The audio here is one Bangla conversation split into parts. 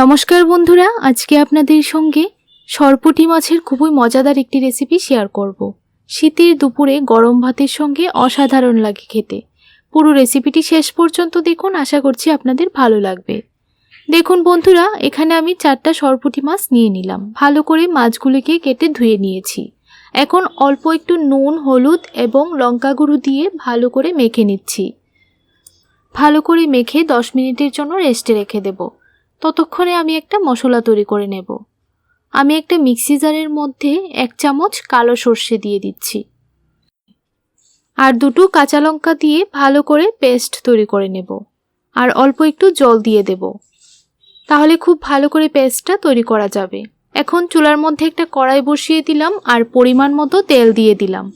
নমস্কার বন্ধুরা, আজকে আপনাদের সঙ্গে সরপুটি মাছের খুবই মজাদার একটি রেসিপি শেয়ার করব। শীতের দুপুরে গরম ভাতের সঙ্গে অসাধারণ লাগে খেতে। পুরো রেসিপিটি শেষ পর্যন্ত দেখুন, আশা করছি আপনাদের ভালো লাগবে। দেখুন বন্ধুরা, এখানে আমি চারটা সরপুটি মাছ নিয়ে নিলাম। ভালো করে মাছগুলিকে কেটে ধুয়ে নিয়েছি। এখন অল্প একটু নুন, হলুদ এবং লঙ্কা গুঁড়ো দিয়ে ভালো করে মেখে নিচ্ছি। ভালো করে মেখে দশ মিনিটের জন্য রেস্টে রেখে দেবো। ততক্ষণে আমি একটা মশলা তৈরি করে নেব। আমি একটা মিক্সি জারের মধ্যে এক চামচ কালো সর্ষে দিয়ে দিচ্ছি। আর দুটো কাঁচা লঙ্কা দিয়ে ভালো করে পেস্ট তৈরি করে নেব। আর অল্প একটু জল দিয়ে দেব। তাহলে খুব ভালো করে পেস্টটা তৈরি করা যাবে। এখন চুলার মধ্যে একটা কড়াই বসিয়ে দিলাম আর পরিমাণ মতো তেল দিয়ে দিলাম।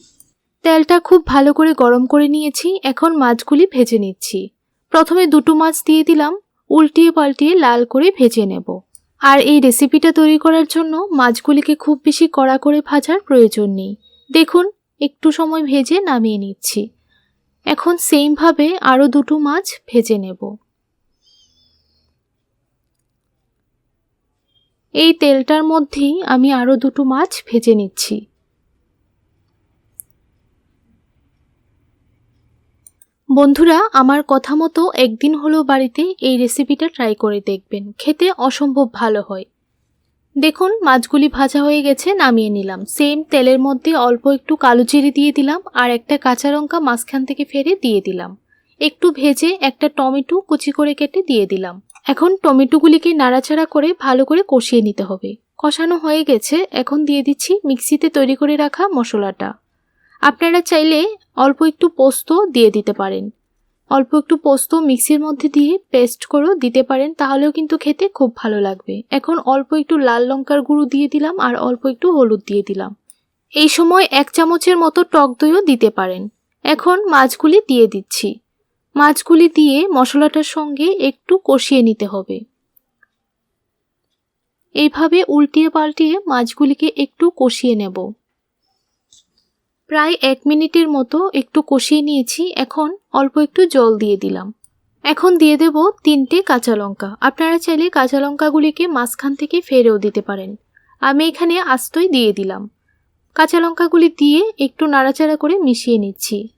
তেলটা খুব ভালো করে গরম করে নিয়েছি। এখন মাছগুলি ভেজে নিচ্ছি। প্রথমে দুটো মাছ দিয়ে দিলাম। উল্টিয়ে পাল্টিয়ে লাল করে ভেজে নেব। আর এই রেসিপিটা তৈরি করার জন্য মাছগুলিকে খুব বেশি কড়া করে ভাজার প্রয়োজন নেই। দেখুন, একটু সময় ভেজে নামিয়ে নিচ্ছি। এখন সেমভাবে আরও দুটো মাছ ভেজে নেব। এই তেলটার মধ্যেই আমি আরও দুটো মাছ ভেজে নিচ্ছি। বন্ধুরা, আমার কথা মতো একদিন হলো বাড়িতে এই রেসিপিটা ট্রাই করে দেখবেন। খেতে অসম্ভব ভালো হয়। দেখুন, মাছগুলি ভাজা হয়ে গেছে, নামিয়ে নিলাম। সেম তেলের মধ্যে অল্প একটু কালো জিরে দিয়ে দিলাম আর একটা কাঁচা লঙ্কা মাঝখান থেকে ফেরে দিয়ে দিলাম। একটু ভেজে একটা টমেটো কুচি করে কেটে দিয়ে দিলাম। এখন টমেটোগুলিকে নাড়াচাড়া করে ভালো করে কষিয়ে নিতে হবে। কষানো হয়ে গেছে, এখন দিয়ে দিচ্ছি মিক্সিতে তৈরি করে রাখা মশলাটা। আপনারা চাইলে অল্প একটু পোস্ত দিয়ে দিতে পারেন। অল্প একটু পোস্ত মিক্সির মধ্যে দিয়ে পেস্ট করেও দিতে পারেন, তাহলেও কিন্তু খেতে খুব ভালো লাগবে। এখন অল্প একটু লাল লঙ্কার গুঁড়ো দিয়ে দিলাম আর অল্প একটু হলুদ দিয়ে দিলাম। এই সময় এক চামচের মতো টক দইও দিতে পারেন। এখন মাছগুলি দিয়ে দিচ্ছি। মাছগুলি দিয়ে মশলাটার সঙ্গে একটু কষিয়ে নিতে হবে। এইভাবে উল্টিয়ে পাল্টিয়ে মাছগুলিকে একটু কষিয়ে নেব। প্রায় এক মিনিটের মতো একটু কষিয়ে নিয়েছি, এখন অল্প একটু জল দিয়ে দিলাম। এখন দিয়ে দেব তিনটে কাঁচা লঙ্কা। আপনারা চাইলে কাঁচা লঙ্কাগুলিকে মাঝখান থেকে ফেরেও দিতে পারেন। আমি এখানে আস্তই দিয়ে দিলাম। কাঁচা লঙ্কাগুলি দিয়ে একটু নাড়াচাড়া করে মিশিয়ে নিচ্ছি।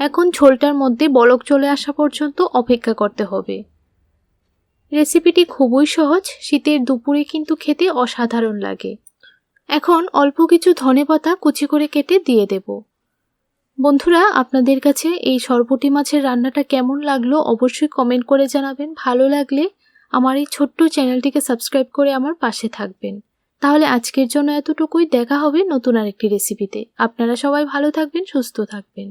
এখন ঝোলটার মধ্যে বলক চলে আসা পর্যন্ত অপেক্ষা করতে হবে। রেসিপিটি খুবই সহজ, শীতের দুপুরে কিন্তু খেতে অসাধারণ লাগে। এখন অল্প কিছু ধনে পাতা কুচি করে কেটে দিয়ে দেব। বন্ধুরা, আপনাদের কাছে এই সরপুটি মাছের রান্নাটা কেমন লাগল অবশ্যই কমেন্ট করে জানাবেন। ভালো লাগলে আমার এই ছোট্ট চ্যানেলটিকে সাবস্ক্রাইব করে আমার পাশে থাকবেন। তাহলে আজকের জন্য এতটুকুই। দেখা হবে নতুন আরেকটি রেসিপিতে আপনারা সবাই ভালো থাকবেন, সুস্থ থাকবেন।